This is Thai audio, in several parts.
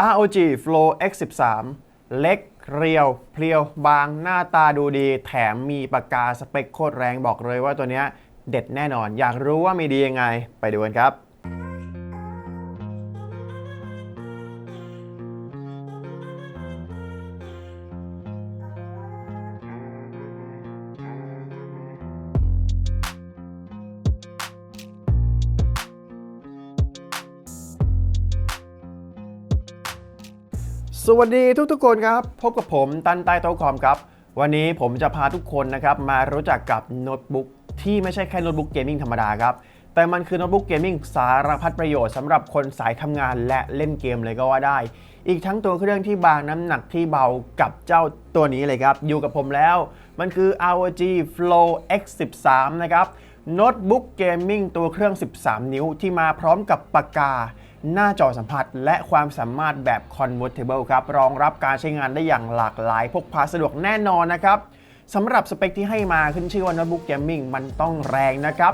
ROG Flow X13 เล็กเรียวเพรียวบางหน้าตาดูดี แถมมีปากกาสเปคโคตรแรงบอกเลยว่าตัวเนี้ยเด็ดแน่นอน อยากรู้ว่ามีดียังไง ไปดูกันครับ สวัสดีทุกๆคนครับ พบกับผมตันใต้โต๊ะคอมครับ วันนี้ผมจะพาทุกคนนะครับมารู้จักกับโน้ตบุ๊กที่ไม่ใช่แค่โน้ตบุ๊กเกมมิ่งธรรมดาครับ แต่มันคือโน้ตบุ๊กเกมมิ่งสารพัดประโยชน์สำหรับคนสายทำงานและเล่นเกมเลยก็ว่าได้ อีกทั้งตัวเครื่องที่บางน้ำหนักที่เบากับเจ้าตัวนี้เลยครับ อยู่กับผมแล้ว มันคือ ROG Flow X13 นะครับโน้ตบุ๊กเกมมิ่งตัวเครื่อง 13 นิ้วที่มาพร้อมกับปากกา หน้าจอสัมผัส และความสามารถแบบ convertible ครับ รองรับการใช้งานได้อย่างหลากหลาย พกพาสะดวกแน่นอนนะครับสำหรับสเปคที่ให้มาขึ้นชื่อว่าโน้ตบุ๊กเกมมิ่งมันต้องแรงนะครับ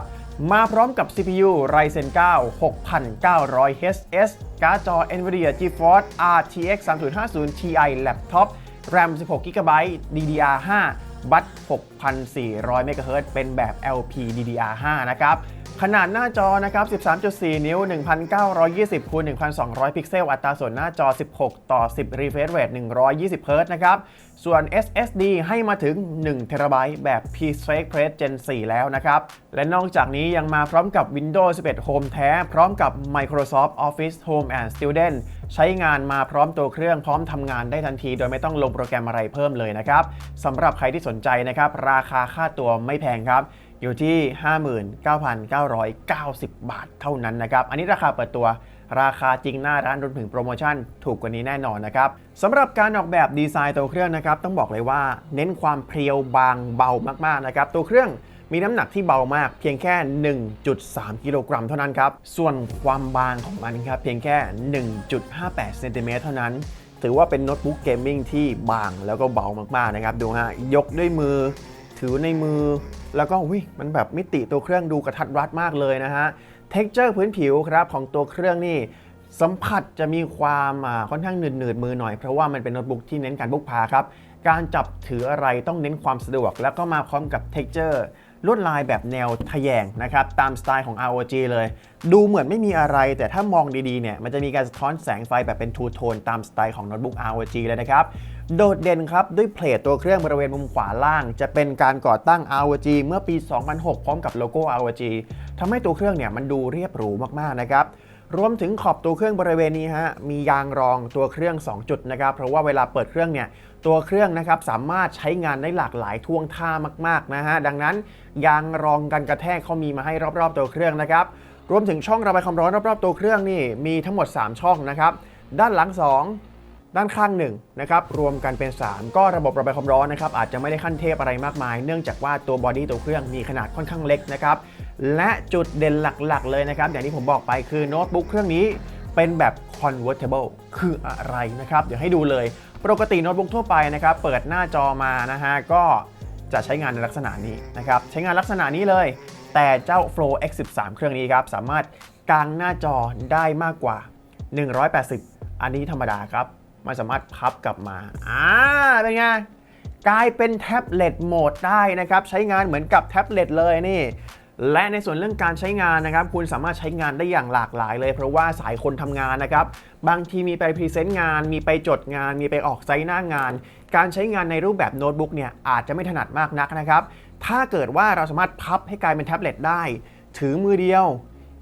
มาพร้อมกับ CPU Ryzen 9 6900 HS การ์ดจอ NVIDIA GeForce RTX 3050 Ti Laptop RAM 16 GB DDR5 บัต6,400 MHz เป็นแบบ LPDDR5 นะครับ ขนาดหน้าจอนะครับ 13.4 นิ้ว 1920คูณ1200 พิกเซล อัตราส่วนหน้าจอ 16 ต่อ 10 refresh rate 120 Hz นะครับ ส่วน SSD ให้มาถึง 1 t b แบบ PCIe Express Gen 4 แล้วนะครับ และนอกจากนี้ยังมาพร้อมกับ Windows 11 Home แท้ พร้อมกับ Microsoft Office Home and Student ใช้งานมาพร้อมตัวเครื่องพร้อมทำงานได้ทันที โดยไม่ต้องลงโปรแกรมอะไรเพิ่มเลยนะครับสำหรับใครที่สนใจนะครับ ราคาค่าตัวไม่แพงครับ อยู่ที่ 59,990 บาทเท่านั้นนะครับ อันนี้ราคาเปิดตัวราคาจริงหน้าร้านรวมถึงโปรโมชั่นถูกกว่านี้แน่นอนนะครับสำหรับการออกแบบดีไซน์ตัวเครื่องนะครับ ต้องบอกเลยว่าเน้นความเพรียวบางเบามากๆนะครับตัวเครื่องมีน้ำหนักที่เบามากเพียงแค่ 1.3 กิโลกรัมเท่านั้นครับ ส่วนความบางของมันครับเพียงแค่ 1.58เซนติเมตรเท่านั้น ถือว่าเป็นโน้ตบุ๊กเกมมิ่งที่บางแล้วก็เบามากๆนะครับ ดูฮะ ยกด้วยมือ ถือในมือ แล้วก็วิมันแบบมิติตัวเครื่องดูกระทัดรัดมากเลยนะฮะเท็กเจอร์พื้นผิวครับของตัวเครื่องนี่สัมผัสจะมีความค่อนข้างหนืดหนืดๆมือหน่อย เพราะว่ามันเป็นโน้ตบุ๊กที่เน้นการพกพาครับ การจับถืออะไรต้องเน้นความสะดวก แล้วก็มาพร้อมกับเท็กเจอร์ลวดลายแบบแนวทะแยงนะครับ ตามสไตล์ของ ROG เลย ดูเหมือนไม่มีอะไร แต่ถ้ามองดีๆเนี่ยมันจะมีการสะท้อนแสงไฟแบบเป็นทูโทนตามสไตล์ของโน้ตบุ๊ก ROG เลยนะครับ โดดเด่นครับ ด้วยเพลทตัวเครื่องบริเวณมุมขวาล่าง จะเป็นการก่อตั้ง ROG เมื่อปี 2006 พร้อมกับโลโก้ ROG ทำให้ตัวเครื่องเนี่ยมันดูเรียบหรูมากๆนะครับรวมถึงขอบตัวเครื่องบริเวณนี้ฮะมียางรองตัวเครื่อง 2 จุดนะครับเพราะว่าเวลาเปิดเครื่องเนี่ยตัวเครื่องนะครับสามารถใช้งานได้หลากหลายท่วงท่ามากๆนะฮะดังนั้นยางรองกันกระแทกเขามีมาให้รอบๆตัวเครื่องนะครับรวมถึงช่องระบายความร้อนรอบๆตัวเครื่องนี่มีทั้งหมด 3 ช่องนะครับด้านหลัง 2 ด้านข้างหนึ่งนะครับรวมกันเป็น 3 ก็ระบบระบายความร้อนนะครับอาจจะไม่ได้ขั้นเทพอะไรมากมาย เนื่องจากว่าตัวบอดี้ตัวเครื่องมีขนาดค่อนข้างเล็กนะครับและจุดเด่นหลักๆ เลยนะครับ อย่างที่ผมบอกไปคือโน้ตบุ๊กเครื่องนี้เป็นแบบ convertible คืออะไรนะครับ เดี๋ยวให้ดูเลย ปกติโน้ตบุ๊กทั่วไปนะครับเปิดหน้าจอมานะฮะก็จะใช้งานในลักษณะนี้นะครับใช้งานลักษณะนี้เลย แต่เจ้า Flow X13 เครื่องนี้ครับสามารถกางหน้าจอได้มากกว่า 180 อันนี้ธรรมดาครับ มันสามารถพับกลับมา อ่า เป็นไง กลายเป็นแท็บเล็ตโหมดได้นะครับ ใช้งานเหมือนกับแท็บเล็ตเลยนี่ และในส่วนเรื่องการใช้งานนะครับ คุณสามารถใช้งานได้อย่างหลากหลายเลย เพราะว่าสายคนทำงานนะครับ บางทีมีไปพรีเซนต์งาน มีไปจดงาน มีไปออกไซต์หน้างาน การใช้งานในรูปแบบโน้ตบุ๊กเนี่ยอาจจะไม่ถนัดมากนักนะครับ ถ้าเกิดว่าเราสามารถพับให้กลายเป็นแท็บเล็ตได้ ถือมือเดียว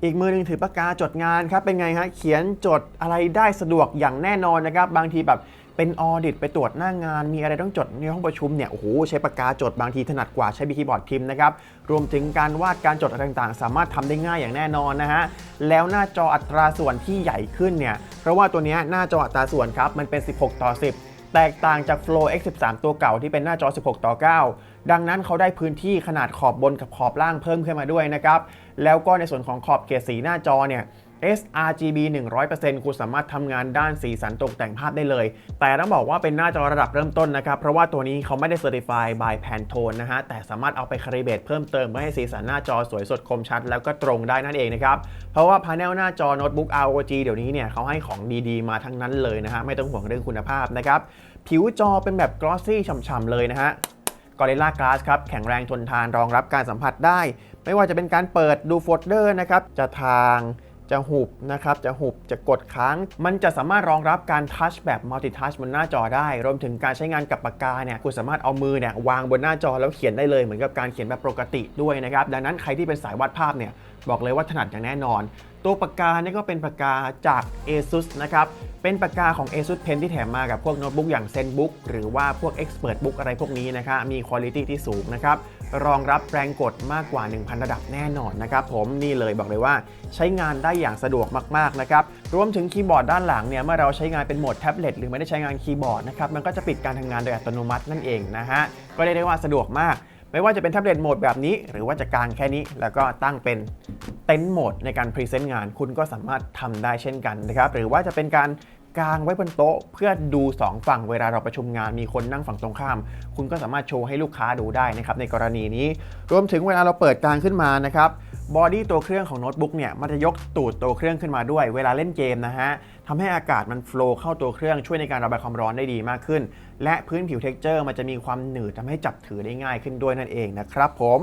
อีกมือหนึ่งถือปากกาจดงานครับเป็นไงฮะเขียนจดอะไรได้สะดวกอย่างแน่นอนนะครับ บางทีแบบเป็นออดิตไปตรวจหน้างาน มีอะไรต้องจดในห้องประชุมเนี่ยโอ้โหใช้ปากกาจดบางทีถนัดกว่าใช้คีย์บอร์ดพิมพ์นะครับ รวมถึงการวาดการจดอะไรต่างๆ สามารถทำได้ง่ายอย่างแน่นอนนะฮะ แล้วหน้าจออัตราส่วนที่ใหญ่ขึ้นเนี่ย เพราะว่าตัวนี้หน้าจออัตราส่วนครับ มันเป็น 16 ต่อ 10 แตกต่างจาก Flow X13 ตัวเก่าที่เป็นหน้าจอ 16 ต่อ 9ดังนั้นเขาได้พื้นที่ขนาดขอบบนกับขอบล่างเพิ่มขึ้นมาด้วยนะครับ แล้วก็ในส่วนของขอบเกรดสีหน้าจอเนี่ย sRGB 100%คุณสามารถทำงานด้านสีสันตกแต่งภาพได้เลย แต่ต้องบอกว่าเป็นหน้าจอระดับเริ่มต้นนะครับ เพราะว่าตัวนี้เขาไม่ได้ Certify by Pantone นะฮะ แต่สามารถเอาไปคาลิเบตเพิ่มเติมเพื่อให้สีสันหน้าจอสวยสดคมชัด แล้วก็ตรงได้นั่นเองนะครับ เพราะว่าพาเนลหน้าจอโน้ตบุ๊ก ROG เดี๋ยวนี้เนี่ยเขาให้ของดีๆ มาทั้งนั้นเลยนะฮะ ไม่ต้องห่วงเรื่องคุณภาพนะครับ ผิวจอเป็นแบบ glossy ฉ่ำๆเลยนะฮะ Gorilla Glass ครับแข็งแรงทนทานรองรับการสัมผัสได้ ไม่ว่าจะเป็นการเปิดดูโฟลเดอร์นะครับจะทางจะหุบนะครับ จะหุบ จะกดค้าง มันจะสามารถรองรับการทัชแบบมัลติทัชบนหน้าจอได้ รวมถึงการใช้งานกับปากกาเนี่ย คุณสามารถเอามือเนี่ยวางบนหน้าจอแล้วเขียนได้เลยเหมือนกับการเขียนแบบปกติด้วยนะครับ ดังนั้นใครที่เป็นสายวาดภาพเนี่ย บอกเลยว่าถนัดอย่างแน่นอน ตัวปากกาเนี่ยก็เป็นปากกาจาก ASUS นะครับ เป็นปากกาของ ASUS Pen ที่แถมมากับพวกโน้ตบุ๊กอย่าง ZenBook หรือว่าพวก Expert Book อะไรพวกนี้นะครับมีคุณภาพที่สูงนะครับ รองรับแรงกดมากกว่า 1,000 ระดับแน่นอนนะครับผมนี่เลยบอกเลยว่าใช้งานได้อย่างสะดวกมากๆนะครับ รวมถึงคีย์บอร์ดด้านหลังเนี่ยเมื่อเราใช้งานเป็นโหมดแท็บเล็ตหรือไม่ได้ใช้งานคีย์บอร์ดนะครับมันก็จะปิดการทำงานโดยอัตโนมัตินั่นเองนะฮะก็เรียกได้ว่าสะดวกมาก ไม่ว่าจะเป็นแท็บเล็ตโหมดแบบนี้ หรือว่าจะกางแค่นี้ แล้วก็ตั้งเป็นเต็นท์โหมดในการพรีเซนต์งาน คุณก็สามารถทำได้เช่นกันนะครับหรือว่าจะเป็นการกางไว้บนโต๊ะเพื่อดู 2 ฝั่งเวลาเราประชุมงานมีคนนั่งฝั่งตรงข้าม คุณก็สามารถโชว์ให้ลูกค้าดูได้นะครับในกรณีนี้ รวมถึงเวลาเราเปิดกลางขึ้นมานะครับบอดี้ตัวเครื่องของโน้ตบุ๊กเนี่ยมันจะยกตูดตัวเครื่องขึ้นมาด้วย เวลาเล่นเกมนะฮะทำให้อากาศมันโฟลว์เข้าตัวเครื่องช่วยในการระบายความร้อนได้ดีมากขึ้น และพื้นผิวเท็กเจอร์มันจะมีความหนืดทำให้จับถือได้ง่ายขึ้นด้วยนั่นเองนะครับผม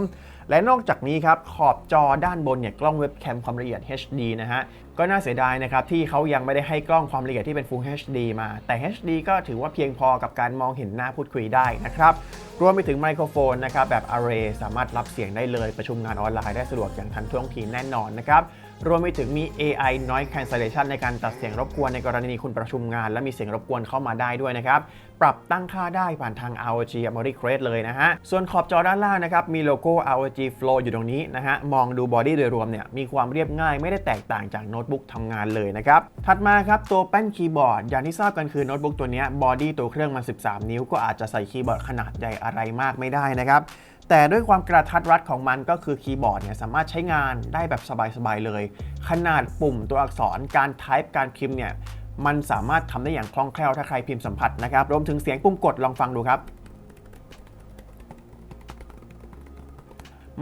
และนอกจากนี้ครับขอบจอด้านบนเนี่ยกล้องเว็บแคมความละเอียด HD นะฮะก็น่าเสียดายนะครับที่เขายังไม่ได้ให้กล้องความละเอียดที่เป็น Full HD มา แต่ HD ก็ถือว่าเพียงพอกับการมองเห็นหน้าพูดคุยได้นะครับรวมไปถึงไมโครโฟนนะครับแบบ Array สามารถรับเสียงได้เลยประชุมงานออนไลน์ได้สะดวกอย่างทันท่วงทีแน่นอนนะครับ รวมไปถึงมี AI Noise Cancellation ในการตัดเสียงรบกวนในกรณีคุณประชุมงาน และมีเสียงรบกวนเข้ามาได้ด้วยนะครับ ปรับตั้งค่าได้ผ่านทาง ROG Memory Crate เลยนะฮะ ส่วนขอบจอด้านล่างนะครับ มีโลโก้ ROG Flow อยู่ตรงนี้นะฮะ มองดูบอดี้โดยรวมเนี่ย มีความเรียบง่ายไม่ได้แตกต่างจากโน้ตบุ๊กทำงานเลยนะครับ ถัดมาครับ ตัวแป้นคีย์บอร์ด อย่างที่ทราบกันคือโน้ตบุ๊กตัวนี้บอดี้ตัวเครื่องมัน 13 นิ้วก็อาจจะใส่คีย์บอร์ดขนาดใหญ่อะไรมากไม่ได้นะครับ แต่ด้วยความกระทัดรัดของมันก็คือคีย์บอร์ดเนี่ยสามารถใช้งานได้แบบสบายๆเลย ขนาดปุ่มตัวอักษรการไทป์การพิมพ์เนี่ยมันสามารถทำได้อย่างคล่องแคล่วถ้าใครพิมพ์สัมผัสนะครับรวมถึงเสียงปุ่มกดลองฟังดูครับ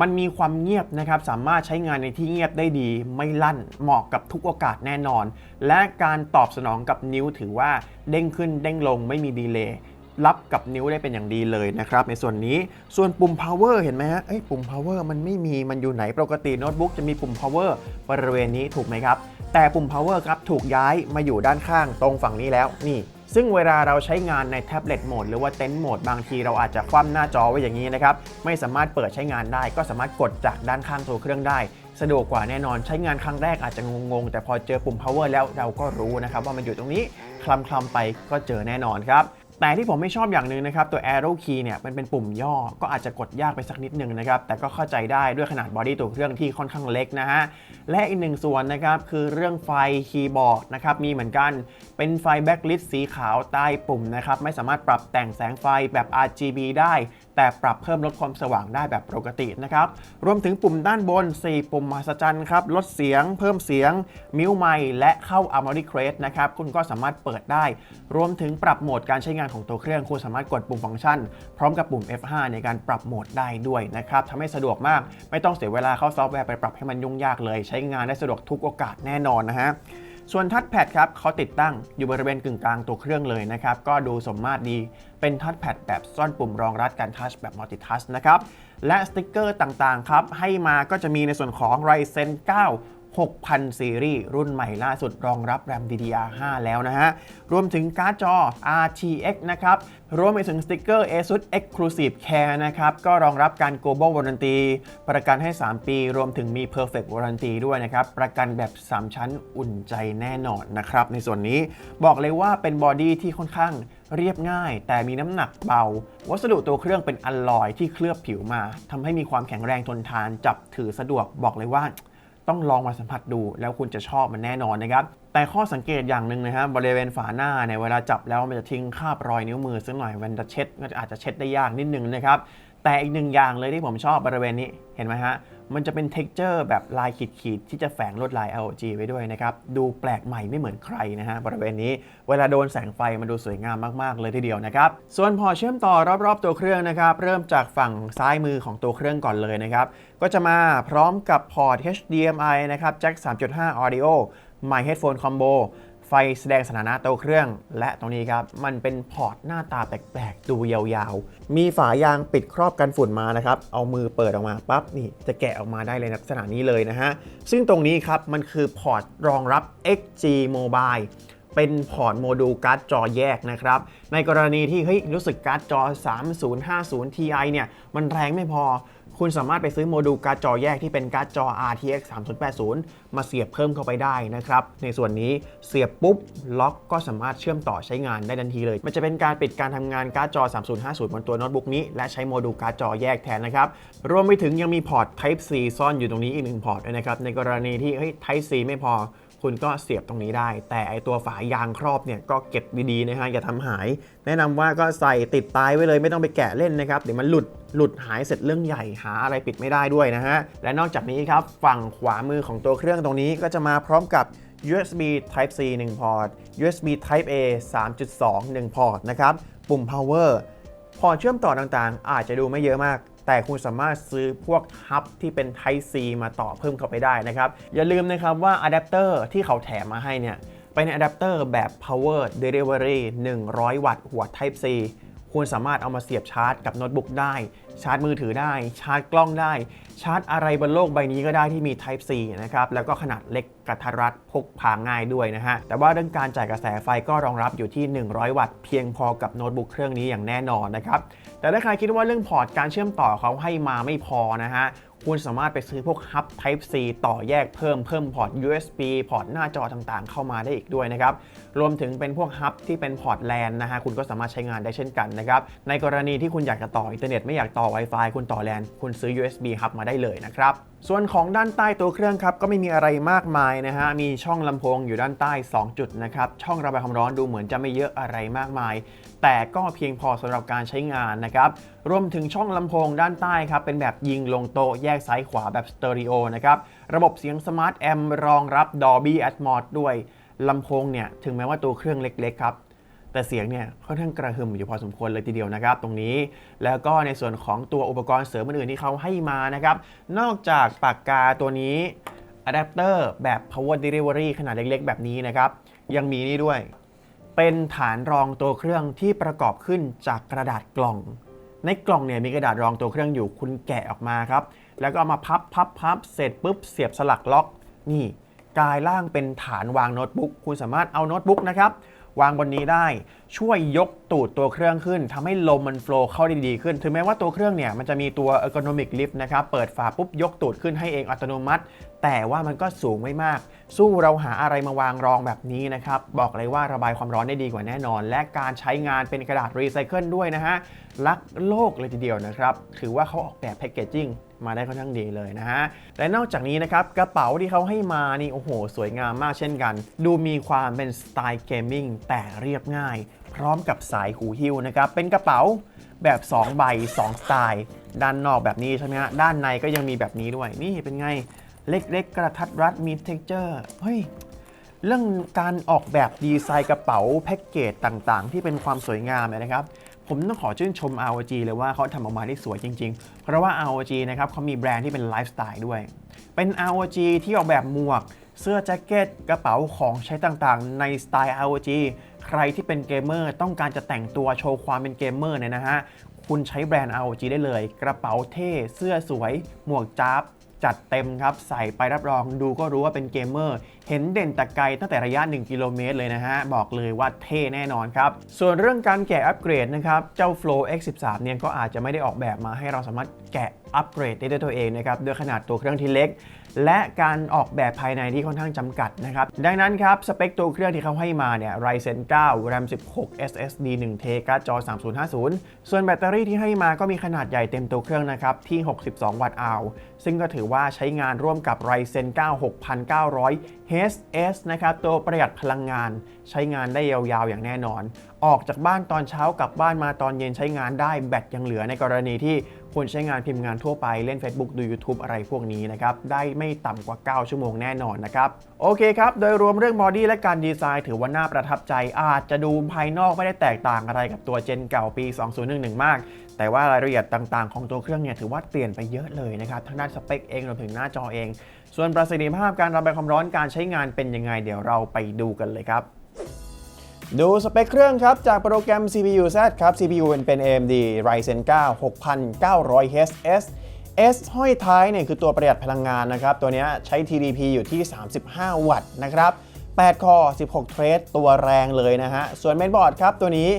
มันมีความเงียบนะครับ สามารถใช้งานในที่เงียบได้ดีไม่ลั่นเหมาะกับทุกโอกาสแน่นอน และการตอบสนองกับนิ้วถือว่าเด้งขึ้นเด้งลงไม่มีดีเลย์ รับกับนิ้วได้เป็นอย่างดีเลยนะครับ ในส่วนนี้ส่วนปุ่ม power เห็นไหมฮะเอ้ปุ่ม power มันไม่มีมันอยู่ไหนปกติโน้ตบุ๊กจะมีปุ่ม power บริเวณนี้ถูกไหมครับ แต่ปุ่ม power ครับถูกย้ายมาอยู่ด้านข้างตรงฝั่งนี้แล้วนี่ซึ่งเวลาเราใช้งานในแท็บเล็ตโหมดหรือว่าเต็นท์โหมดบางทีเราอาจจะคว่ำหน้าจอไว้อย่างนี้นะครับ ไม่สามารถเปิดใช้งานได้ ก็สามารถกดจากด้านข้างตัวเครื่องได้ สะดวกกว่าแน่นอนใช้งานครั้งแรกอาจจะงงๆ แต่พอเจอปุ่ม power แล้วเราก็รู้นะครับว่ามันอยู่ตรงนี้คลำๆไปก็เจอแน่นอนครับ แต่ที่ผมไม่ชอบอย่างหนึ่งนะครับ ตัว arrow key เนี่ยมันเป็นปุ่มย่อก็อาจจะกดยากไปสักนิดหนึ่งนะครับ แต่ก็เข้าใจได้ด้วยขนาดบอดี้ตัวเครื่องที่ค่อนข้างเล็กนะฮะ และอีกหนึ่งส่วนนะครับ คือเรื่องไฟคีย์บอร์ดนะครับ มีเหมือนกันเป็นไฟแบ็คลิสสีขาวใต้ปุ่มนะครับ ไม่สามารถปรับแต่งแสงไฟแบบ RGB ได้ แต่ปรับเพิ่มลดความสว่างได้แบบปกตินะครับ รวมถึงปุ่มด้านบน 4 ปุ่มมหัศจรรย์ครับ ลดเสียง เพิ่มเสียง มิวไมค์และเข้า a r m o r y Crate นะครับ คุณก็สามารถเปิดได้ รวมถึงปรับโหมดการใช้งานของตัวเครื่อง คุณสามารถกดปุ่มฟังก์ชัน พร้อมกับปุ่ม F5 ในการปรับโหมดได้ด้วยนะครับทำให้สะดวกมาก ไม่ต้องเสียเวลาเข้าซอฟต์แวร์ไปปรับให้มันยุ่งยากเลย ใช้งานได้สะดวกทุกโอกาสแน่นอนนะฮะ ส่วนทัชแพดครับเขาติดตั้งอยู่บริเวณกึ่งกลางตัวเครื่องเลยนะครับ ก็ดูสมมาตรดีเป็นทัชแพดแบบซ่อนปุ่มรองรับการทัชแบบมัลติทัชนะครับ และสติกเกอร์ต่างๆครับ ให้มาก็จะมีในส่วนของ Ryzen 9 6000 ซีรีส์ รุ่นใหม่ล่าสุดรองรับ RAM DDR5 แล้วนะฮะ รวมถึงการ์ดจอ RTX นะครับ รวมไปถึงสติกเกอร์ ASUS Exclusive Care นะครับ ก็รองรับการ Global Warranty ประกันให้ 3 ปี รวมถึงมี Perfect Warranty ด้วยนะครับ ประกันแบบ 3 ชั้นอุ่นใจแน่นอนนะครับ ในส่วนนี้บอกเลยว่าเป็นบอดี้ที่ค่อนข้างเรียบง่าย แต่มีน้ำหนักเบา วัสดุตัวเครื่องเป็นอลลอยที่เคลือบผิวมาทำให้มีความแข็งแรงทนทานจับถือสะดวกบอกเลยว่า ต้องลองมาสัมผัสดู แล้วคุณจะชอบมันแน่นอนนะครับ แต่ข้อสังเกตอย่างหนึ่งนะครับบริเวณฝาหน้าเนี่ยเวลาจับแล้วมันจะทิ้งคราบรอยนิ้วมือสักหน่อยเวลาเช็ดก็อาจจะเช็ดได้ยากนิดนึงนะครับแต่อีกหนึ่งอย่างเลยที่ผมชอบบริเวณนี้เห็นไหมฮะ มันจะเป็นเท็กเจอร์แบบลายขีดๆ ที่จะแฝงลวดลาย LG ไว้ด้วยนะครับ ดูแปลกใหม่ไม่เหมือนใครนะฮะบริเวณนี้เวลาโดนแสงไฟมันดูสวยงามมากๆ เลยทีเดียวนะครับ ส่วนพอเชื่อมต่อรอบๆตัวเครื่องนะครับ เริ่มจากฝั่งซ้ายมือของตัวเครื่องก่อนเลยนะครับ ก็จะมาพร้อมกับพอร์ต HDMI นะครับแจ็ค3.5 Audio My Headphone Combo ฟแสดงสถานะตัวเครื่อง และตรงนี้ครับ มันเป็นพอร์ตหน้าตาแปลกๆ ดูยาวๆ มีฝายางปิดครอบกันฝุ่นมานะครับ เอามือเปิดออกมาปั๊บนี่จะแกะออกมาได้เลยลักษณะนี้เลยนะฮะ ซึ่งตรงนี้ครับ มันคือพอร์ตรองรับ XG Mobile เป็นพอร์ตโมดูลการ์ดจอแยกนะครับ ในกรณีที่เฮ้ยรู้สึกการ์ดจอ 3050 Ti เนี่ย มันแรงไม่พอ คุณสามารถไปซื้อโมดูลการ์ดจอแยกที่เป็นการ์ดจอ RTX 3080 มาเสียบเพิ่มเข้าไปได้นะครับ ในส่วนนี้เสียบปุ๊บ ล็อกก็สามารถเชื่อมต่อใช้งานได้ทันทีเลย มันจะเป็นการปิดการทำงานการ์ดจอ 3050 บนตัวโน้ตบุ๊กนี้ และใช้โมดูลการ์ดจอแยกแทนนะครับรวมไปถึงยังมีพอร์ต Type C ซ่อนอยู่ตรงนี้อีกหนึ่งพอร์ตด้วยนะครับในกรณีที่เฮ้ย Type C ไม่พอ คุณก็เสียบตรงนี้ได้ แต่ไอตัวฝายางครอบเนี่ยก็เก็บดีๆนะฮะอย่าทำหาย แนะนำว่าก็ใส่ติดตายไว้เลยไม่ต้องไปแกะเล่นนะครับเดี๋ยวมันหลุดหลุดหายเสร็จเรื่องใหญ่หาอะไรปิดไม่ได้ด้วยนะฮะและนอกจากนี้ครับฝั่งขวามือของตัวเครื่องตรงนี้ก็จะมาพร้อมกับ USB Type C 1 พอร์ต USB Type A 3.2 1 พอร์ตนะครับ ปุ่ม power พอร์ตเชื่อมต่อต่างๆ อาจจะดูไม่เยอะมาก แต่คุณสามารถซื้อพวกฮับที่เป็น Type C มาต่อเพิ่มเข้าไปได้นะครับ อย่าลืมนะครับว่าอะแดปเตอร์ที่เขาแถมมาให้เนี่ยเป็นอะแดปเตอร์แบบ power delivery 100 วัตต์หัว Type C คุณสามารถเอามาเสียบชาร์จกับโน้ตบุ๊กได้ ชาร์จมือถือได้ ชาร์จกล้องได้ ชาร์จอะไรบนโลกใบนี้ก็ได้ที่มี Type C นะครับ แล้วก็ขนาดเล็กกระทัดรัดพกพาง่ายด้วยนะฮะ แต่ว่าเรื่องการจ่ายกระแสไฟก็รองรับอยู่ที่ 100 วัตต์เพียงพอกับโน้ตบุ๊กเครื่องนี้อย่างแน่นอนนะครับ แต่ถ้าใครคิดว่าเรื่องพอร์ตการเชื่อมต่อเขาให้มาไม่พอนะฮะ คุณสามารถไปซื้อพวกฮับ Type C ต่อแยกเพิ่มเพิ่มพอร์ต USB พอร์ตหน้าจอต่างๆ เข้ามาได้อีกด้วยนะครับ รวมถึงเป็นพวกฮับที่เป็นพอร์ตแลนนะฮะคุณก็สามารถใช้งานได้เช่นกันนะครับ ในกรณีที่คุณอยากจะต่ออินเทอร์เน็ตไม่อยากต่อ Wi-Fi คุณต่อแลนคุณซื้อ USB ฮับมาได้เลยนะครับส่วนของด้านใต้ตัวเครื่องครับก็ไม่มีอะไรมากมายนะฮะมีช่องลำโพงอยู่ด้านใต้ 2 จุดนะครับช่องระบายความร้อนดูเหมือนจะไม่เยอะอะไรมากมาย แต่ก็เพียงพอสำหรับการใช้งานนะครับ รวมถึงช่องลำโพงด้านใต้ครับ เป็นแบบยิงลงโต๊ะแยกซ้ายขวาแบบสเตอริโอนะครับ ระบบเสียงสมาร์ทแอมรองรับ Dolby Atmos ด้วยลำโพงเนี่ย ถึงแม้ว่าตัวเครื่องเล็ก ๆ ครับแต่เสียงเนี่ยค่อนข้างกระหึ่มอยู่พอสมควรเลยทีเดียวนะครับ ตรงนี้แล้วก็ในส่วนของตัวอุปกรณ์เสริมอื่นๆที่เขาให้มานะครับ นอกจากปากกาตัวนี้อะแดปเตอร์แบบ power delivery ขนาดเล็กๆ แบบนี้นะครับ ยังมีนี่ด้วย เป็นฐานรองตัวเครื่องที่ประกอบขึ้นจากกระดาษกล่อง ในกล่องเนี่ยมีกระดาษรองตัวเครื่องอยู่คุณแกะออกมาครับ แล้วก็เอามาพับพับพับเสร็จปุ๊บเสียบสลักล็อก นี่กลายร่างเป็นฐานวางโน้ตบุ๊กคุณสามารถเอาโน้ตบุ๊กนะครับวางบนนี้ได้ ช่วยยกตูดตัวเครื่องขึ้นทำให้ลมมันโฟล์เข้าได้ดีขึ้น ถึงแม้ว่าตัวเครื่องเนี่ยมันจะมีตัว ergonomic lift นะครับเปิดฝาปุ๊บยกตูดขึ้นให้เองอัตโนมัติ แต่ว่ามันก็สูงไม่มาก สู้เราหาอะไรมาวางรองแบบนี้นะครับ บอกเลยว่าระบายความร้อนได้ดีกว่าแน่นอน และการใช้งานเป็นกระดาษรีไซเคิลด้วยนะฮะรักโลกเลยทีเดียวนะครับถือว่าเขาออกแบบแพคเกจจิ้งมาได้ค่อนข้างดีเลยนะฮะ และนอกจากนี้นะครับ กระเป๋าที่เขาให้มานี่ โอ้โห สวยงามมากเช่นกัน ดูมีความเป็นสไตล์เกมมิ่งแต่เรียบง่าย พร้อมกับสายหูหิ้วนะครับ เป็นกระเป๋าแบบ 2 ใบ 2 สไตล์ ด้านนอกแบบนี้ใช่ไหมฮะ ด้านในก็ยังมีแบบนี้ด้วย นี่เป็นไง เล็กๆ กระทัดรัด มี t e x t อร์ เฮ้ย เรื่องการออกแบบดีไซน์กระเป๋าแพ็กเกจต่างๆ ที่เป็นความสวยงามเนี่ยนะครับ ผมต้องขอชื่นชม ROG เลยว่าเขาทำออกมาได้สวยจริง ๆ เพราะว่า ROG นะครับเขามีแบรนด์ที่เป็นไลฟ์สไตล์ด้วย เป็น ROG ที่ออกแบบหมวก เสื้อแจ็คเก็ต กระเป๋าของใช้ต่างๆ ในสไตล์ ROG ใครที่เป็นเกมเมอร์ต้องการจะแต่งตัวโชว์ความเป็นเกมเมอร์เนี่ยนะฮะ คุณใช้แบรนด์ ROG ได้เลย กระเป๋าเท่ เสื้อสวย หมวกจ๊าบจัดเต็มครับ ใส่ไปรับรองดูก็รู้ว่าเป็นเกมเมอร์ เห็นเด่นแต่ไกลตั้งแต่ระยะ 1 กิโลเมตรเลยนะฮะ บอกเลยว่าเท่แน่นอนครับ ส่วนเรื่องการแกะอัปเกรดนะครับ เจ้า Flow X13 เนี่ยก็อาจจะไม่ได้ออกแบบมาให้เราสามารถแกะอัปเกรดได้ด้วยตัวเองนะครับ ด้วยขนาดตัวเครื่องที่เล็ก และการออกแบบภายในที่ค่อนข้างจำกัดนะครับ ดังนั้นครับ สเปคตัวเครื่องที่เขาให้มาเนี่ย Ryzen 9 RAM 16 SSD 1 t การ์ดจอ 3050 ส่วนแบตเตอรี่ที่ให้มาก็มีขนาดใหญ่เต็มตัวเครื่องนะครับที่ 62 วัตต์อาวซึ่งก็ถือว่าใช้งานร่วมกับ Ryzen 9 6900 HS นะครับตัวประหยัดพลังงาน ใช้งานได้ยาวๆ อย่างแน่นอน ออกจากบ้านตอนเช้ากลับบ้านมาตอนเย็นใช้งานได้แบตยังเหลือในกรณีที่ คนใช้งานพิมพ์งานทั่วไปเล่น Facebook ดู YouTube อะไรพวกนี้นะครับได้ไม่ต่ำกว่า 9 ชั่วโมงแน่นอนนะครับโอเคครับ โดยรวมเรื่องบอดี้และการดีไซน์ ถือว่าน่าประทับใจอาจจะดูภายนอกไม่ได้แตกต่างอะไรกับตัวเจนเก่าปี 2011 มาก แต่ว่ารายละเอียดต่างๆ ของตัวเครื่องเนี่ยถือว่าเปลี่ยนไปเยอะเลยนะครับทั้งด้านสเปคเองรวมถึงหน้าจอเอง ส่วนประสิทธิภาพการระบายความร้อนการใช้งานเป็นยังไงเดี๋ยวเราไปดูกันเลยครับ ดูสเปคเครื่องครับ จากโปรแกรม CPU Z ครับ CPU เป็นเป็น AMD Ryzen 9 6900H S S ห้อยท้ายเนี่ยคือตัวประหยัดพลังงานนะครับ ตัวนี้ใช้ TDP อยู่ที่ 35 วัตต์นะครับ8คอ16 เทรดตัวแรงเลยนะฮะ ส่วนเมนบอร์ดครับ ตัวนี้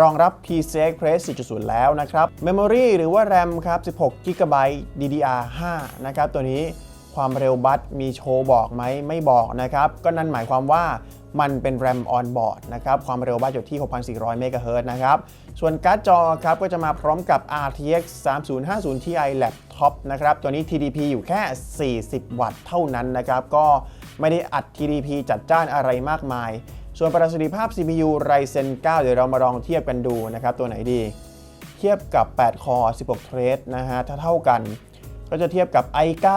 รองรับ PCI Express 4.0 แล้วนะครับ Memory หรือว่า RAM ครับ 16 GB DDR5 นะครับ ตัวนี้ความเร็วบัสมีโชว์บอกไหมไม่บอกนะครับ ก็นั่นหมายความว่า มันเป็น RAM on board นะครับ ความเร็วบัสอยู่ที่ 6,400 เมกะเฮิรตซ์นะครับ ส่วนการ์ดจอครับก็จะมาพร้อมกับ RTX 3050 Ti Laptop นะครับ ตัวนี้ TDP อยู่แค่ 40 วัตต์เท่านั้นนะครับ ก็ไม่ได้อัด TDP จัดจ้านอะไรมากมาย ส่วนประสิทธิภาพ CPU Ryzen 9 เดี๋ยวเรามาลองเทียบกันดูนะครับ ตัวไหนดี เทียบกับ 8 คอ 16 เทรดนะฮะ ถ้าเท่ากัน ก็จะเทียบกับ i9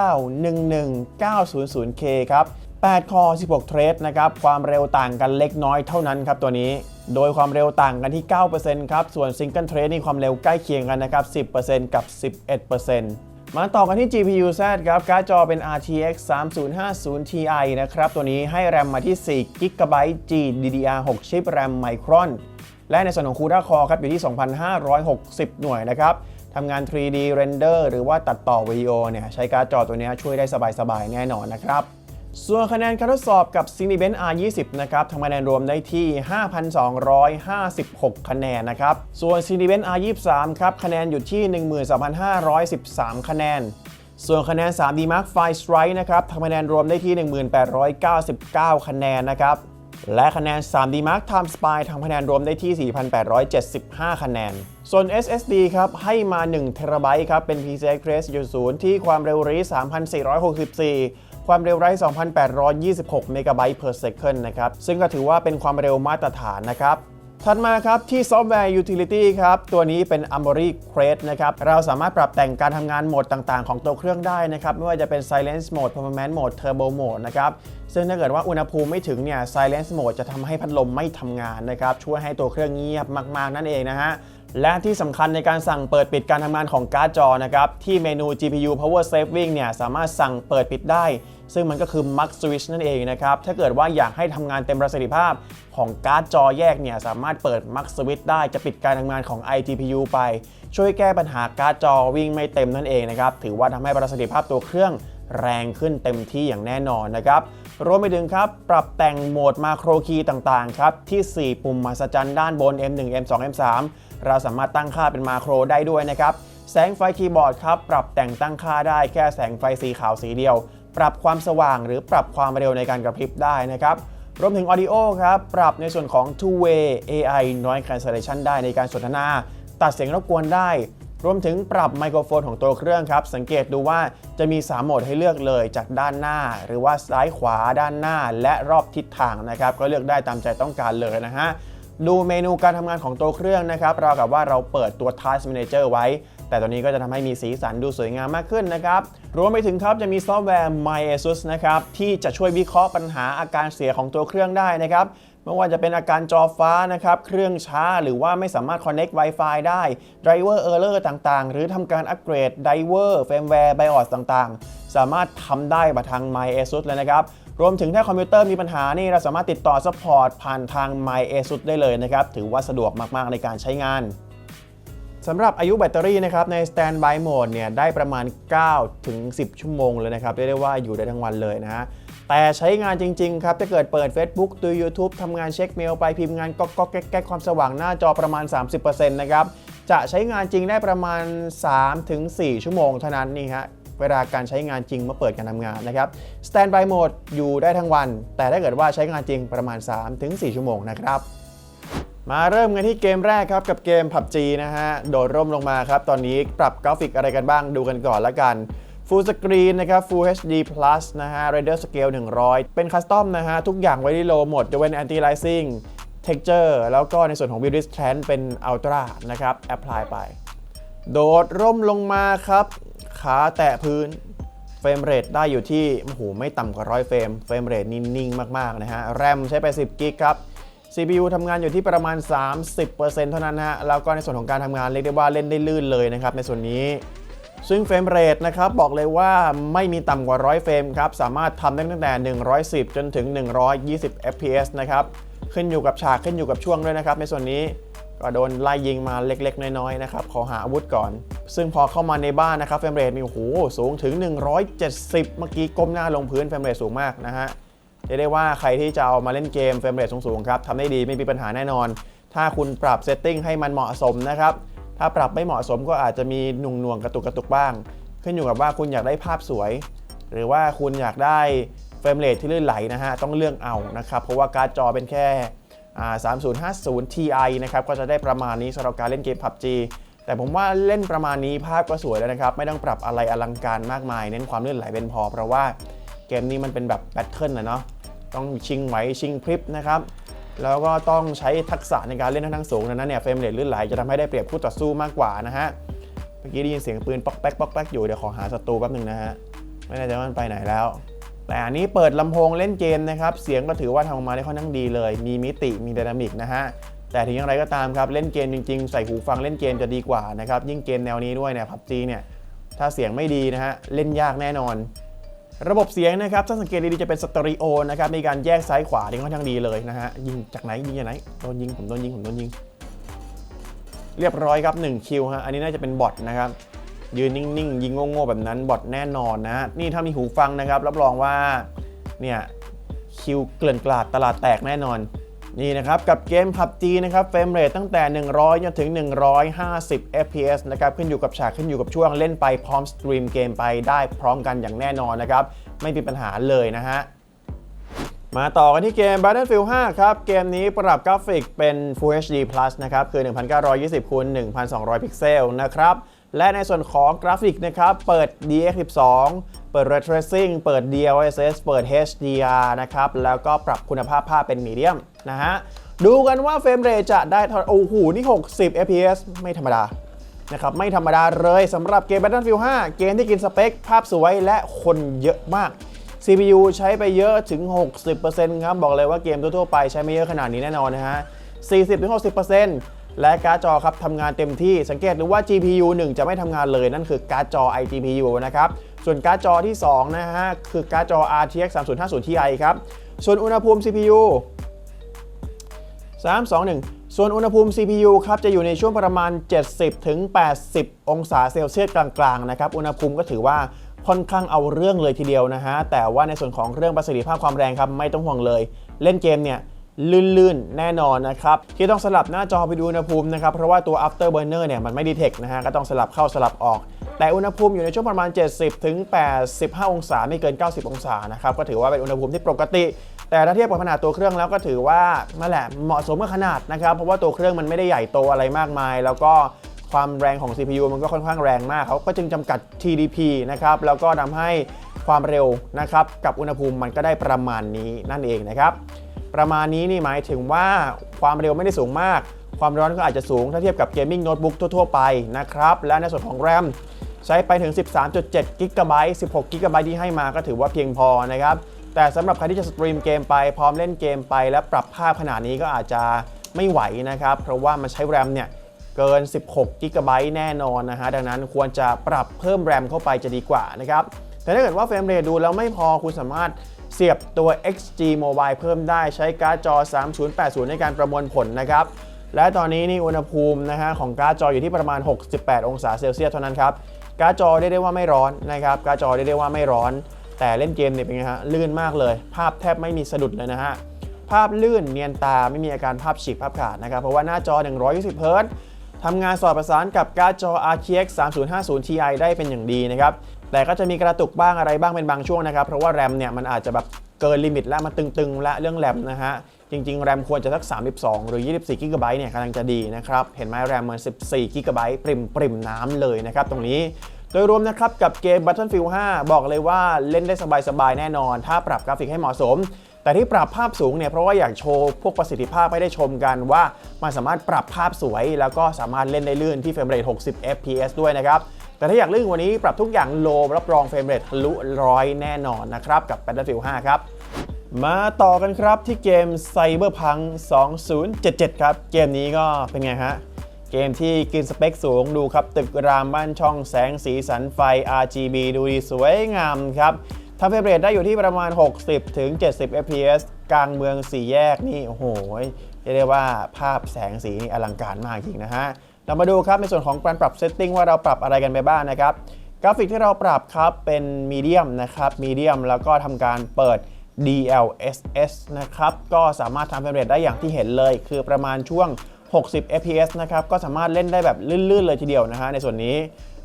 11900K ครับ 8 คอ 16 เทรดนะครับ ความเร็วต่างกันเล็กน้อยเท่านั้นครับตัวนี้ โดยความเร็วต่างกันที่ 9%ครับ ส่วน Single Thread นี่ความเร็วใกล้เคียงกันนะครับ 10%กับ 11%มาต่อกันที่ GPU Z ครับ การ์ดจอเป็น RTX 3050 Ti นะครับ ตัวนี้ให้ RAM มาที่ 4 GB GDDR6 ชิป RAM Micron และในส่วนของ CUDA Core ครับอยู่ที่ 2,560 หน่วยนะครับทำงาน 3D Render หรือว่าตัดต่อวิดีโอเนี่ยใช้การ์ดจอตัวนี้ช่วยได้สบายๆ แน่นอนนะครับ ส่วนคะแนนการทดสอบกับ Cinebench R20 นะครับทำคะแนนรวมได้ที่ 5,256 คะแนนนะครับ ส่วน Cinebench R23 ครับคะแนนอยู่ที่ 13,513 คะแนน ส่วนคะแนน 3D Mark V Strike นะครับทำคะแนนรวมได้ที่ 1899 คะแนนนะครับ และคะแนน 3D Mark Time Spy ทำคะแนนรวมได้ที่ 4,875 คะแนน ส่วน SSD ครับให้มา1 t b ครับเป็น PCI Express 0ที่ความเร็วรี3,464 ความเร็วไร้ 2,826 เมกะไบต์ per second นะครับ ซึ่งก็ถือว่าเป็นความเร็วมาตรฐานนะครับถัดมาครับ ที่ซอฟต์แวร์ Utility ครับ ตัวนี้เป็น a m o r y Crate นะครับ เราสามารถปรับแต่งการทำงานโหมดต่างๆ ของตัวเครื่องได้นะครับ ไม่ว่าจะเป็น Silence Mode Performance Mode Turbo Mode นะครับ ซึ่งถ้าเกิดว่าอุณหภูมิไม่ถึงเนี่ย Silence Mode จะทำให้พัดลมไม่ทำงานนะครับ ช่วยให้ตัวเครื่องเงียบมาก ๆ นั่นเองนะฮะ และที่สำคัญในการสั่งเปิดปิดการทำงานของการ์ดจอนะครับ ที่เมนู GPU Power Saving เนี่ยสามารถสั่งเปิดปิดได้ ซึ่งมันก็คือ Mux Switch นั่นเองนะครับ ถ้าเกิดว่าอยากให้ทำงานเต็มประสิทธิภาพของการ์ดจอแยกเนี่ยสามารถเปิด Mux Switch ได้จะปิดการทำงานของ iGPU ไป ช่วยแก้ปัญหาการ์ดจอวิ่งไม่เต็มนั่นเองนะครับ ถือว่าทำให้ประสิทธิภาพตัวเครื่องแรงขึ้นเต็มที่อย่างแน่นอนนะครับ รวมไปถึงครับ ปรับแต่งโหมดมาโครคีย์ต่างๆ ครับ ที่ 4 ปุ่มมหัศจรรย์ด้านบน M1 M2 M3 เราสามารถตั้งค่าเป็นมาโครได้ด้วยนะครับ แสงไฟคีย์บอร์ดครับ ปรับแต่งตั้งค่าได้แค่แสงไฟสีขาวสีเดียว ปรับความสว่างหรือปรับความเร็วในการกระพริบได้นะครับรวมถึง Audio ครับ ปรับในส่วนของ Two Way AI Noise Cancellation ได้ในการสนทนา ตัดเสียงรบกวนได้ รวมถึงปรับไมโครโฟนของตัวเครื่องครับ สังเกตดูว่าจะมี 3 โหมดให้เลือกเลยจากด้านหน้า หรือว่าซ้ายขวาด้านหน้า และรอบทิศทางนะครับ ก็เลือกได้ตามใจต้องการเลยนะฮะดูเมนูการทำงานของตัวเครื่องนะครับเรากับว่าเราเปิดตัว Task Manager ไว้ แต่ตัวนี้ก็จะทำให้มีสีสันดูสวยงามมากขึ้นนะครับ รวมไปถึงครับจะมีซอฟต์แวร์ MyASUS นะครับ ที่จะช่วยวิเคราะห์ปัญหาอาการเสียของตัวเครื่องได้นะครับ ไม่ว่าจะเป็นอาการจอฟ้านะครับ เครื่องช้าหรือว่าไม่สามารถ Connect Wi-Fi ได้ Driver Error ต่างๆ หรือทำการอัปเกรด Driver Firmware BIOS ต่างๆ สามารถทำได้มานทาง MyASUS เลยนะครับ รวมถึงถ้าคอมพิวเตอร์มีปัญหานี่เราสามารถติดต่อ Support ผ่านทาง MyASUS ได้เลยนะครับ ถือว่าสะดวกมากๆในการใช้งานสำหรับอายุแบตเตอรี่นะครับใน Standby Mode เนี่ยได้ประมาณ 9 ถึง 10 ชั่วโมงเลยนะครับเรียกได้ว่าอยู่ได้ทั้งวันเลยนะฮะ แต่ใช้งานจริง ๆ ครับ ถ้าเกิดเปิด Facebook ดู YouTube ทำงานเช็คเมลไปพิมพ์งานก็ก็แก๊กแก๊กความสว่างหน้าจอประมาณ 30%นะครับจะใช้งานจริงได้ประมาณ 3-4 ชั่วโมงเท่านั้นนี่ฮะเวลาการใช้งานจริงเมื่อเปิดการทำงานนะครับ Standby Mode อยู่ได้ทั้งวัน แต่ถ้าเกิดว่าใช้งานจริงประมาณ 3-4 ชั่วโมงนะครับ มาเริ่มกันที่เกมแรกครับ กับเกม PUBG นะฮะ โดดร่มลงมาครับ ตอนนี้ปรับกราฟิกอะไรกันบ้างดูกันก่อนละกัน Full Screen นะครับ Full HD Plus นะฮะ Render Scale 100 เป็นคัสตอมนะฮะ ทุกอย่างไว้ที่โลหมดยกเว้น Anti Aliasing Texture แล้วก็ในส่วนของ Build Distance เป็น Ultra นะครับ Apply ไป โดดร่มลงมาครับ ขาแตะพื้น เฟรมเรทได้อยู่ที่ โอ้โห ไม่ต่ำกว่าร้อยเฟรม เฟรมเรทนิ่ง ๆ มาก ๆ นะฮะ แรมใช้ไป 10กิกครับ CPU ทำงานอยู่ที่ประมาณ 30%เท่านั้นฮะ แล้วก็ในส่วนของการทำงานเรียกได้ว่าเล่นได้ลื่นเลยนะครับในส่วนนี้ ซึ่งเฟรมเรทนะครับบอกเลยว่าไม่มีต่ำกว่า 100 เฟรมครับ สามารถทำได้ตั้งแต่ 110 จนถึง 120 fps นะครับ ขึ้นอยู่กับฉากขึ้นอยู่กับช่วงด้วยนะครับ ในส่วนนี้ก็โดนไล่ยิงมาเล็กๆ น้อยๆ นะครับ ขอหาอาวุธก่อน ซึ่งพอเข้ามาในบ้านนะครับเฟรมเรทมีโอ้โหสูงถึง 170 เมื่อกี้ก้มหน้าลงพื้นเฟรมเรทสูงมากนะฮะเรียกได้ว่าใครที่จะเอามาเล่นเกมเฟรมเรทสูงๆครับทำได้ดีไม่มีปัญหาแน่นอน ถ้าคุณปรับเซตติ้งให้มันเหมาะสมนะครับ ถ้าปรับไม่เหมาะสมก็อาจจะมีหนุ่งหน่วงๆกระตุกกระตุกบ้าง ขึ้นอยู่กับว่าคุณอยากได้ภาพสวย หรือว่าคุณอยากได้เฟรมเรทที่ลื่นไหลนะฮะต้องเลือกเอานะครับเพราะว่าการ์ดจอเป็นแค่3050 Ti นะครับก็จะได้ประมาณนี้สำหรับการเล่นเกม PUBG แต่ผมว่าเล่นประมาณนี้ภาพก็สวยแล้วนะครับ ไม่ต้องปรับอะไรอลังการมากมาย เน้นความลื่นไหลเป็นพอ เพราะว่าเกมนี้มันเป็นแบบแบทเทิลนะเนาะต้องชิงไหวชิงพริบนะครับ แล้วก็ต้องใช้ทักษะในการเล่นทั้งทั้งสูงดังนั้นเนี่ยเฟรมเรทลื่นไหลจะทำให้ได้เปรียบคู่ต่อสู้มากกว่านะฮะ เมื่อกี้ได้ยินเสียงปืนป๊อกแป๊กป๊อกแป๊กอยู่เดี๋ยวขอหาศัตรูแป๊บหนึงนะฮะ ไม่แน่ใจว่ามันไปไหนแล้ว แต่อันนี้เปิดลำโพงเล่นเกมนะครับ เสียงก็ถือว่าทำออกมาได้ค่อนข้างดีเลย มีมิติมีไดนามิกนะฮะ แต่ถึงอย่างไรก็ตามครับเล่นเกมจริงๆ ใส่หูฟังเล่นเกมจะดีกว่านะครับยิ่งเกมแนวนี้ด้วยเนี่ยพับจีเนี่ยถ้าเสียงไม่ดีนะฮะเล่นยากแน่นอน ระบบเสียงนะครับถ้าสังเกตดีๆจะเป็นสตอริโอนะครับมีการแยกซ้ายขวาที่ค่อนข้างดีเลยนะฮะยิงจากไหนยิงจากไหนโดนยิงผมโดนยิงผมโดนยิง เรียบร้อยครับ1คิวฮะอันนี้น่าจะเป็นบอทนะครับยืนนิ่งๆยิงโง่ๆแบบนั้นบอทแน่นอนนะนี่ถ้ามีหูฟังนะครับรับรองว่าเนี่ยคิวเกลื่อนกลาดตลาดแตกแน่นอน นี่นะครับ กับเกม PUBG นะครับเฟรมเรทตั้งแต่ 100จนถึง 150 fps นะครับขึ้นอยู่กับฉากขึ้นอยู่กับช่วงเล่นไปพร้อมสตรีมเกมไปได้พร้อมกันอย่างแน่นอนนะครับ ไม่มีปัญหาเลยนะฮะมาต่อกันที่เกม Battlefield 5 ครับ เกมนี้ปรับกราฟิกเป็น Full HD Plus นะครับ คือ 1920คูณ1200 พิกเซลนะครับ และในส่วนของกราฟิกนะครับ เปิด DX12 เปิด Ray Tracing เปิด DLSS เปิด HDR นะครับ แล้วก็ปรับคุณภาพภาพเป็นมีเดียม นะฮะ ดูกันว่าเฟรมเรทจะได้ท่าโอ้โหนี่ 60 fps ไม่ธรรมดานะครับไม่ธรรมดาเลยสำหรับเกม Battlefield 5 เกมที่กินสเปค ภาพสวยและคนเยอะมาก CPU ใช้ไปเยอะถึง 60%ครับ บอกเลยว่าเกมทั่วๆไปใช้ไม่เยอะขนาดนี้แน่นอนนะฮะ 40-60%และการ์ดจอครับทำงานเต็มที่สังเกตดูว่า GPU 1 จะไม่ทำงานเลยนั่นคือการ์ดจอ iGPU นะครับ ส่วนการ์ดจอที่ 2 นะฮะ คือการ์ดจอ RTX 3050 Ti ครับ ส่วนอุณหภูมิ CPU 3 2 1 ส่วนอุณหภูมิ CPU ครับจะอยู่ในช่วงประมาณ 70ถึง80องศาเซลเซียสกลางๆนะครับอุณหภูมิก็ถือว่าค่อนข้างเอาเรื่องเลยทีเดียวนะฮะ แต่ว่าในส่วนของเรื่องประสิทธิภาพความแรงครับไม่ต้องห่วงเลย เล่นเกมเนี่ยลื่นๆ แน่นอนนะครับ ที่ต้องสลับหน้าจอไปดูอุณหภูมินะครับ เพราะว่าตัว afterburner เนี่ยมันไม่ดีเทคนะฮะ ก็ต้องสลับเข้าสลับออก แต่อุณหภูมิอยู่ในช่วงประมาณ 70ถึง85 องศา ไม่เกิน 90 องศานะครับ ก็ถือว่าเป็นอุณหภูมิที่ปกติ แต่ถ้าเทียบกับขนาดตัวเครื่องแล้วก็ถือว่านั่นแหละเหมาะสมกับขนาดนะครับ เพราะว่าตัวเครื่องมันไม่ได้ใหญ่โตอะไรมากมาย แล้วก็ความแรงของ CPU มันก็ค่อนข้างแรงมากเขาก็จึงจำกัด TDP นะครับแล้วก็ทำให้ความเร็วนะครับกับอุณหภูมิมันก็ได้ประมาณนี้นั่นเองนะครับ ประมาณนี้นี่หมายถึงว่าความเร็วไม่ได้สูงมาก ความร้อนก็อาจจะสูงถ้าเทียบกับเกมมิ่งโน้ตบุ๊กทั่ว ๆ ไปนะครับและในส่วนของแรมใช้ไปถึง 13.7กิกะไบต์16กิกะไบต์ที่ให้มาก็ถือว่าเพียงพอนะครับ แต่สำหรับใครที่จะสตรีมเกมไปพร้อมเล่นเกมไปและปรับภาพขนาดนี้ก็อาจจะไม่ไหวนะครับ เพราะว่ามันใช้แรมเนี่ยเกิน 16กิกะไบต์แน่นอนนะฮะ ดังนั้นควรจะปรับเพิ่มแรมเข้าไปจะดีกว่านะครับ แต่ถ้าเกิดว่าเฟรมเรทดูแล้วไม่พอคุณสามารถเสียบตัว XG Mobile เพิ่มได้ใช้การ์ดจอ 3080 ในการประมวลผลนะครับ และตอนนี้นี่อุณหภูมินะฮะของการ์ดจออยู่ที่ประมาณ 68 องศาเซลเซียสเท่านั้นครับ การ์ดจอเรียกได้ว่าไม่ร้อนนะครับ การ์ดจอเรียกได้ว่าไม่ร้อน แต่เล่นเกมเนี่ยเป็นไงฮะลื่นมากเลย ภาพแทบไม่มีสะดุดเลยนะฮะภาพลื่นเนียนตาไม่มีอาการภาพฉีกภาพขาดนะครับ เพราะว่าหน้าจอ 120เฮิรตทำงานสอดประสานกับการ์ดจอ RTX 3050 Ti ได้เป็นอย่างดีนะครับ แต่ก็จะมีกระตุกบ้างอะไรบ้างเป็นบางช่วงนะครับ เพราะว่าแรมเนี่ยมันอาจจะแบบเกินลิมิตแล้วมันตึงๆ และเรื่องแรมนะฮะ จริงๆ แรมควรจะสัก 32 หรือ 24 กิกะไบต์เนี่ยกำลังจะดีนะครับ เห็นไหมแรมมัน 14 กิกะไบต์ปริมปริมน้ำเลยนะครับตรงนี้ ดยรวมนะครับกับเกม Battlefield 5 บอกเลยว่าเล่นได้สบายๆแน่นอน ถ้าปรับกราฟิกให้เหมาะสม แต่ที่ปรับภาพสูงเนี่ยเพราะว่าอยากโชว์พวกประสิทธิภาพให้ได้ชมกันว่า มันสามารถปรับภาพสวย แล้วก็สามารถเล่นได้ลื่นที่เฟรมเรท60 fps ด้วยนะครับแต่ถ้าอยากลื่นว่านี้ปรับทุกอย่างโลรับรองเฟรมเรททะลุร้อยแน่นอนนะครับกับ Battlefield 5 ครับมาต่อกันครับที่เกม Cyberpunk 2077 ครับ เกมนี้ก็เป็นไงฮะ เกมที่กินสเปคสูงดูครับ ตึกรามบ้านช่องแสงสีสันไฟ RGB ดูดีสวยงามครับทำเฟรมเรทได้อยู่ที่ประมาณ 60 ถึง 70 fps กลางเมืองสี่แยกนี่ โอ้โหเรียกว่าภาพแสงสีนี่อลังการมากจริงนะฮะ เรามาดูครับในส่วนของการปรับเซตติ้งว่าเราปรับอะไรกันไปบ้างนะครับ กราฟิกที่เราปรับครับเป็นมีเดียมนะครับมีเดียมแล้วก็ทำการเปิด DLSS นะครับ ก็สามารถทำเฟรมเรทได้อย่างที่เห็นเลย คือประมาณช่วง 60 fps นะครับ ก็สามารถเล่นได้แบบลื่นๆเลยทีเดียวนะฮะในส่วนนี้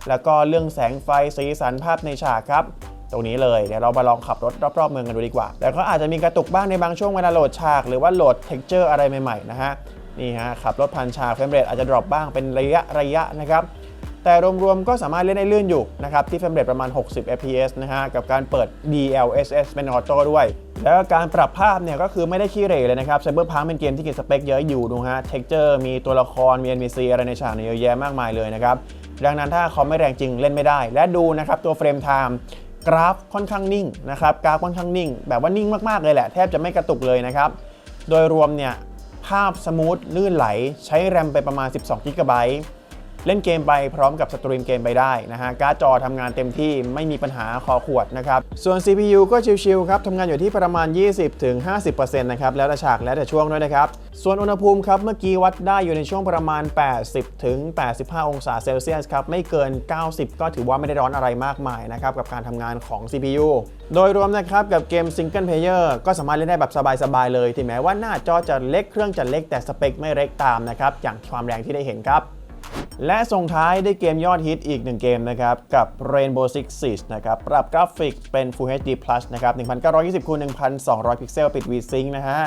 แล้วก็เรื่องแสงไฟสีสันภาพในฉากครับ ตรงนี้เลย เดี๋ยวเรามาลองขับรถรอบๆเมืองกันดูดีกว่าแต่ก็อาจจะมีกระตุกบ้างในบางช่วงเวลาโหลดฉาก หรือว่าโหลดเท็กเจอร์อะไรใหม่ๆนะฮะ นี่ฮะขับรถพันฉากเฟรมเรทอาจจะดรอปบ้างเป็นระยะระยะนะครับ แต่รวมๆก็สามารถเล่นได้ลื่นอยู่นะครับที่เฟรมเรทประมาณ 60 fps นะฮะกับการเปิด DLSS เป็นออโต้ด้วย แล้วการปรับภาพเนี่ยก็คือไม่ได้ขี้เหร่เลยนะครับ Cyberpunk เป็นเกมที่กินสเปคเยอะอยู่ดูฮะ texture มีตัวละครมี NPC อะไรในฉากเนี่ยเยอะแยะมากมายเลยนะครับดังนั้นถ้าคอมไม่แรงจริงเล่นไม่ได้ และดูนะครับตัวเฟรมไทม์กราฟค่อนข้างนิ่งนะครับกราฟค่อนข้างนิ่ง แบบว่านิ่งมากๆเลยแหละแทบจะไม่กระตุกเลยนะครับโดยรวมเนี่ยภาพสมูทลื่นไหลใช้แรมไปประมาณ 12 g b เล่นเกมไปพร้อมกับสตรีมเกมไปได้นะฮะการ์ดจอทำงานเต็มที่ไม่มีปัญหาคอขวดนะครับส่วน CPU ก็ชิลๆครับทำงานอยู่ที่ประมาณ 20-50%นะครับแล้วแต่ฉากแล้วแต่ช่วงด้วยนะครับส่วนอุณหภูมิครับเมื่อกี้วัดได้อยู่ในช่วงประมาณ 80-85 องศาเซลเซียสครับไม่เกิน 90 ก็ถือว่าไม่ได้ร้อนอะไรมากมายนะครับกับการทำงานของ CPU โดยรวมนะครับกับเกม Single Player ก็สามารถเล่นได้แบบสบายๆเลยถึงแม้ว่าหน้าจอจะเล็กเครื่องจะเล็กแต่สเปคไม่เล็กตามนะครับอย่างความแรงที่ได้เห็นครับ และส่งท้ายด้วยเกมยอดฮิตอีกหนึ่งเกมนะครับ กับ Rainbow Six Siege นะครับ ปรับกราฟิกเป็น Full HD Plus นะครับ 1920คูณ1200 พิกเซล ปิด VSync นะฮะ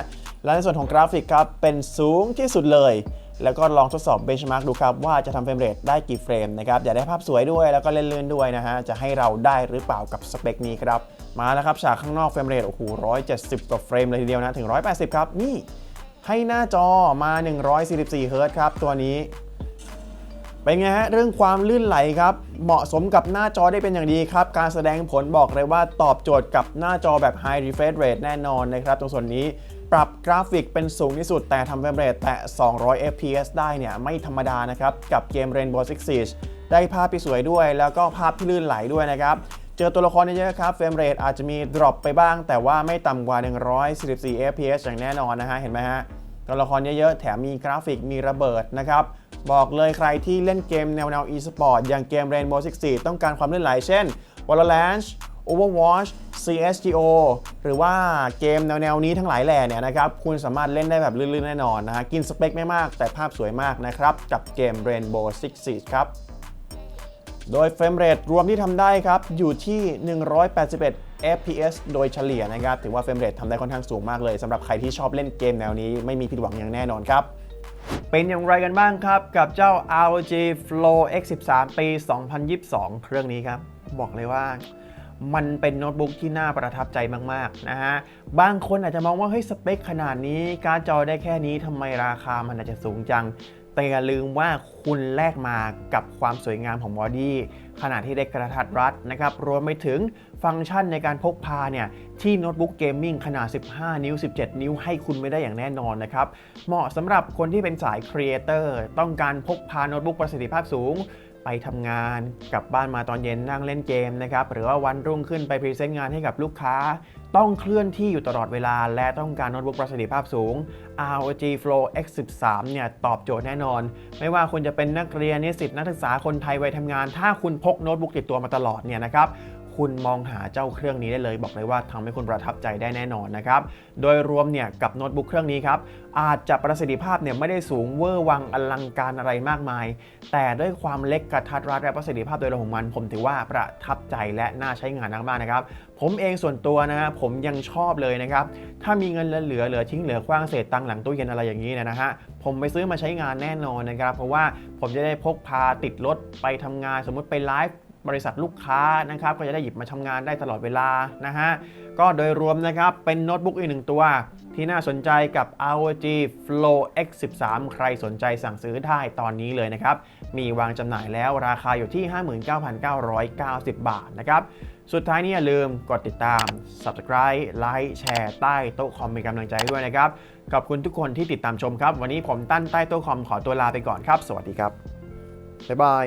และในส่วนของกราฟิกครับ เป็นสูงที่สุดเลย แล้วก็ลองทดสอบ benchmark ดูครับ ว่าจะทำเฟรมเรทได้กี่เฟรมนะครับ อยากได้ภาพสวยด้วยแล้วก็เล่นลื่นด้วยนะฮะ จะให้เราได้หรือเปล่ากับสเปคนี้ครับ มาแล้วครับฉากข้างนอกเฟรมเรทโอ้โห170 กว่าเฟรมเลยทีเดียวนะ ถึง 180 ครับ นี่ ให้หน้าจอมา 144เฮิร์ตซ์ครับ ตัวนี้ เป็นไงฮะเรื่องความลื่นไหลครับเหมาะสมกับหน้าจอได้เป็นอย่างดีครับ การแสดงผลบอกเลยว่าตอบโจทย์กับหน้าจอแบบ High Refresh Rate แน่นอนนะครับ ตรงส่วนนี้ปรับกราฟิกเป็นสูงที่สุด แต่ทำเฟรมเรทแต่ 200 fps ได้เนี่ยไม่ธรรมดานะครับ กับเกม Rainbow Six Siege ได้ภาพที่สวยด้วย แล้วก็ภาพที่ลื่นไหลด้วยนะครับเจอตัวละครเยอะๆครับเฟรมเรทอาจจะมีดรอปไปบ้าง แต่ว่าไม่ต่ำกว่า 144 fps อย่างแน่นอนนะฮะเห็นไหมฮะตัวละครเยอะๆแถมมีกราฟิกมีระเบิดนะครับ บอกเลยใครที่เล่นเกมแนวแนว e-sport อย่างเกม Rainbow Six Siege ต้องการความลื่นไหลเช่น Valorant Overwatch CSGO หรือว่าเกมแนวแนวนี้ทั้งหลายแหล่เนี่ยนะครับ คุณสามารถเล่นได้แบบลื่นๆแน่นอนนะฮะ กินสเปคไม่มากแต่ภาพสวยมากนะครับ กับเกม Rainbow Six Siege ครับ โดยเฟรมเรทรวมที่ทำได้ครับ อยู่ที่ 181 fps โดยเฉลี่ยนะครับ ถือว่าเฟรมเรททำได้ค่อนข้างสูงมากเลยสำหรับใครที่ชอบเล่นเกมแนวนี้ไม่มีผิดหวังอย่างแน่นอนครับ เป็นอย่างไรกันบ้างครับ กับเจ้า ROG Flow X13 ปี 2022 เครื่องนี้ครับ บอกเลยว่ามันเป็นโน้ตบุ๊กที่น่าประทับใจมาก ๆ นะฮะ บางคนอาจจะมองว่า เฮ้ย สเปคขนาดนี้ การ์ดจอได้แค่นี้ทำไมราคามันอาจจะสูงจัง แต่อย่าลืมว่าคุณแลกมากับความสวยงามของบอดี้ขนาดที่ได้กระทัดรัดนะครับ รวมไปถึงฟังก์ชันในการพกพาเนี่ย ที่โน้ตบุ๊กเกมมิ่งขนาด 15 นิ้ว 17 นิ้วให้คุณไม่ได้อย่างแน่นอนนะครับ เหมาะสำหรับคนที่เป็นสายครีเอเตอร์ต้องการพกพาโน้ตบุ๊กประสิทธิภาพสูง ไปทำงานกลับบ้านมาตอนเย็นนั่งเล่นเกมนะครับ หรือว่าวันรุ่งขึ้นไปพรีเซนต์งานให้กับลูกค้า ต้องเคลื่อนที่อยู่ตลอดเวลา และต้องการโน้ตบุ๊กประสิทธิภาพสูง ROG Flow X13 เนี่ยตอบโจทย์แน่นอน ไม่ว่าคุณจะเป็นนักเรียนนิสิตนักศึกษาคนไทยวัยทำงาน ถ้าคุณพกโน้ตบุ๊กติดตัวมาตลอดเนี่ยนะครับ คุณมองหาเจ้าเครื่องนี้ได้เลย บอกเลยว่าทำให้คุณประทับใจได้แน่นอนนะครับ โดยรวมเนี่ยกับโน้ตบุ๊กเครื่องนี้ครับอาจจะประสิทธิภาพเนี่ยไม่ได้สูงเวอร์วังอลังการอะไรมากมาย แต่ด้วยความเล็กกระทัดรัดและประสิทธิภาพโดยรวมของมันผมถือว่าประทับใจและน่าใช้งานมากๆนะครับ ผมเองส่วนตัวนะฮะผมยังชอบเลยนะครับ ถ้ามีเงินเหลือเหลือทิ้งเหลือคว้างเศษตังหลังตู้เย็นอะไรอย่างนี้นะฮะผมไปซื้อมาใช้งานแน่นอนนะครับ เพราะว่าผมจะได้พกพาติดรถไปทำงานสมมุติไปไลฟ์ บริษัทลูกค้านะครับก็จะได้หยิบมาทำงานได้ตลอดเวลานะฮะก็โดยรวมนะครับเป็นโน้ตบุ๊กอีกหนึ่งตัว ที่น่าสนใจกับ ROG Flow X13 ใครสนใจสั่งซื้อได้ตอนนี้เลยนะครับ มีวางจำหน่ายแล้วราคาอยู่ที่ 59,990 บาทนะครับสุดท้ายนี้อย่าลืมกดติดตาม Subscribe ไลค์แชร์ใต้โต๊ะคอมเป็นกำลังใจด้วยนะครับ ขอบคุณทุกคนที่ติดตามชมครับ วันนี้ผมตั้นใต้โต๊ะคอมขอตัวลาไปก่อนครับ สวัสดีครับ บ๊ายบาย